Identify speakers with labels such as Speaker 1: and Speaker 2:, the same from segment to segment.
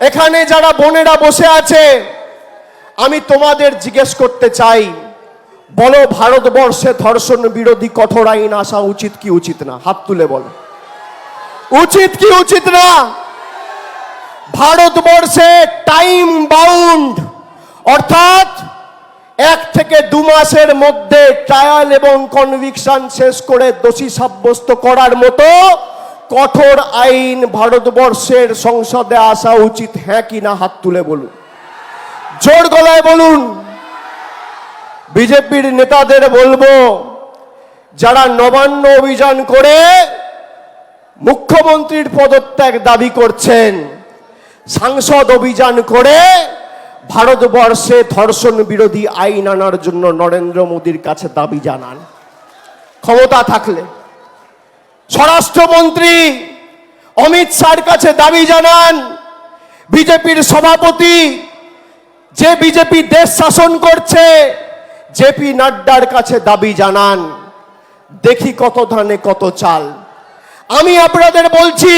Speaker 1: এখানে যারা বোনেরা বসে আছে, আমি তোমাদের জিজ্ঞেস করতে চাই, বলো ভারতবর্ষে ধর্ষণ বিরোধী কঠোর আইন আসা উচিত কি উচিত না? হাত তুলে বলো। উচিত কি উচিত না? ভারতবর্ষে টাইম বাউন্ড অর্থাৎ এক থেকে দু মাসের মধ্যে ট্রায়াল এবং কনভিকশন শেষ করে দোষী সাব্যস্ত করার মতো কঠোর আইন ভারতবর্ষের সংসদে আসা উচিত হ্যাঁ কি না হাত তুলে বলুন। জোর গলায় বলুন। বিজেপির নেতাদের বলব, যারা নবান্ন অভিযান করে মুখ্যমন্ত্রীর পদত্যাগ দাবি করছেন, সাংসদ অভিযান করে ভারতবর্ষে ধর্ষণ বিরোধী আইন আনার জন্য নরেন্দ্র মোদীর কাছে দাবি জানান। ক্ষমতা থাকলে। স্বরাষ্ট্রমন্ত্রী অমিত শাহর কাছে দাবি জানান, বিজেপির সভাপতি যে বিজেপি দেশ শাসন করছে, জেপি নাড্ডার কাছে দাবি জানান। দেখি কত ধানে কত চাল। আমি আপনাদের বলছি,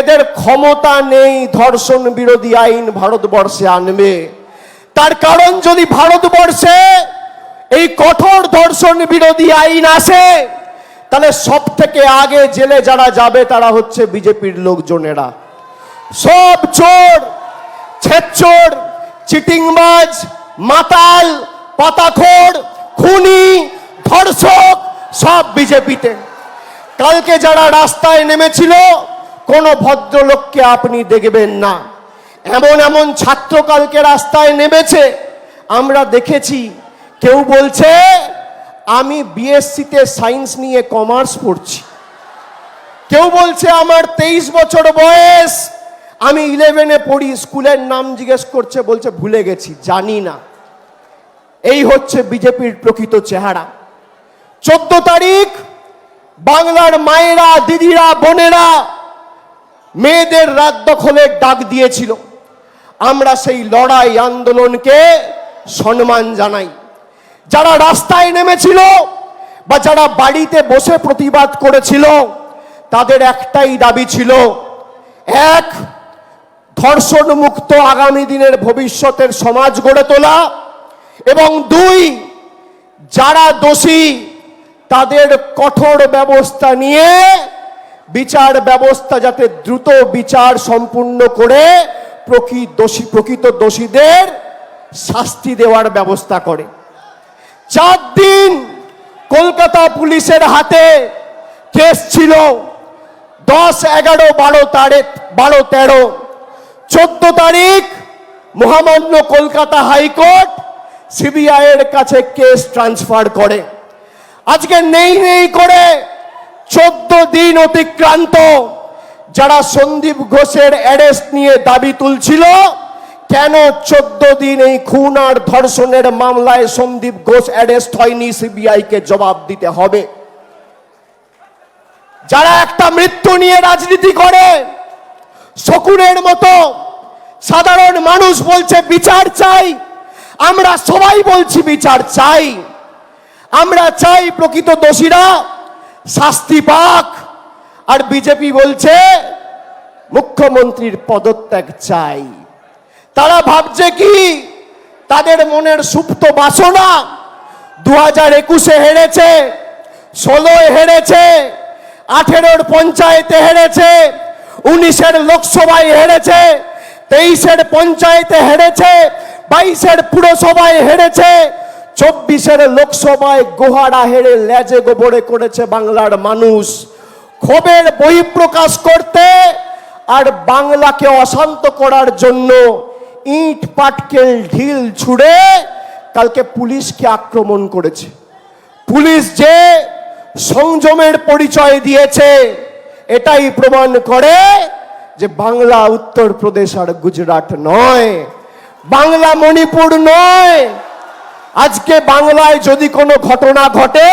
Speaker 1: এদের ক্ষমতা নেই ধর্ষণ বিরোধী আইন ভারতবর্ষে আনবে। তার কারণ যদি ভারতবর্ষে এই কঠোর ধর্ষণ বিরোধী আইন আসে তাহলে সব থেকে আগে জেলে যারা যাবে তারা হচ্ছে বিজেপির লোকজনেরা। সব চোর, ছেচোর, চিটিংবাজ, মাতাল, পাতাখোর, খুনি, ধর্ষক, সব বিজেপিতে। কালকে যারা রাস্তায় নেমেছিল, কোনো ভদ্রলোককে আপনি দেখবেন না। এমন এমন ছাত্র কালকে রাস্তায় নেমেছে, আমরা দেখেছি, কেউ বলছে আমি বিএসসিতে সায়েন্স নিয়ে কমার্স পড়ছি। কেউ বলছে আমার তেইশ বছর বয়স। আমি ইলেভেনে পড়ি, স্কুলের নাম জিজ্ঞেস করছে, বলছে ভুলে গেছি, জানি না। এই হচ্ছে বিজেপির প্রকৃত চেহারা। চোদ্দ তারিখ, বাংলার মায়েরা, দিদিরা, বোনেরা মেয়েদের রাত দখলের ডাক দিয়েছিল। আমরা সেই লড়াই আন্দোলনকে সম্মান জানাই। যারা রাস্তায় নেমেছিল বা যারা বাড়িতে বসে প্রতিবাদ করেছিল, তাদের একটাই দাবি ছিল, এক ধর্ষণ মুক্ত আগামী দিনের ভবিষ্যতের সমাজ গড়ে তোলা এবং দুই, যারা দোষী, তাদের কঠোর ব্যবস্থা নিয়ে বিচার ব্যবস্থা যাতে দ্রুত বিচার সম্পূর্ণ করে প্রকৃত দোষী প্রকৃত দোষীদের শাস্তি দেওয়ার ব্যবস্থা করে। চার দিন কলকাতা পুলিশের হাতে কেস ছিল। দশ, এগারো, বারো তারিখ, বারো, তেরো। চোদ্দ তারিখ মহামান্য কলকাতা হাইকোর্ট সিবিআই এর কাছে কেস ট্রান্সফার করে। আজকে নেই নেই করে চোদ্দ দিন অতিক্রান্ত যারা সন্দীপ ঘোষের অ্যারেস্ট নিয়ে দাবি তুলছিল কেন চোদ্দ দিন এই খুন আর ধর্ষণের মামলায় সন্দীপ ঘোষ অ্যারেস্ট হয়নি? সিবিআই কে জবাব দিতে হবে। যারা একটা মৃত্যু নিয়ে রাজনীতি করে, শকুনের মতো সাধারণ মানুষ বলছে, বিচার চাই। আমরা সবাই বলছি, বিচার চাই। আমরা চাই প্রকৃত দোষীরা শাস্তি পাক। আর বিজেপি বলছে, মুখ্যমন্ত্রীর পদত্যাগ চাই। তারা ভাবছে কি? তাদের মনের সুপ্ত বাসনা দু হাজার একুশে হেরেছে, ষোলোয় হেরেছে, আঠেরোর পঞ্চায়েতে হেরেছে, উনিশের লোকসভায় হেরেছে, তেইশের পঞ্চায়েতে হেরেছে, বাইশের পুরসভায় হেরেছে, চব্বিশের লোকসভায় গোহারা হেরে লেজে গোবরে করেছে বাংলার মানুষ। ক্ষোভের বহিঃপ্রকাশ করতে আর বাংলাকে অশান্ত করার জন্য ইট, পাটকেল, ঢিল ছুড়ে কালকে পুলিশকে আক্রমণ করেছে। পুলিশ যে সংযমের পরিচয় দিয়েছে, এটাই প্রমাণ করে যে বাংলা উত্তরপ্রদেশ আর গুজরাট নয়, বাংলা মণিপুর নয়। আজকে বাংলায় যদি কোনো ঘটনা ঘটে,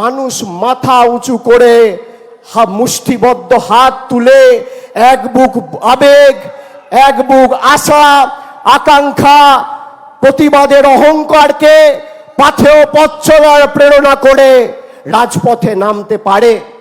Speaker 1: মানুষ মাথা উঁচু করে মুষ্টিবদ্ধ হাত তুলে এক বুক আবেগ এক বুক আশা আকাঙ্ক্ষা প্রতিবাদের অহংকারকে পাথেও পথ প্রেরণা করে রাজপথে নামতে পারে।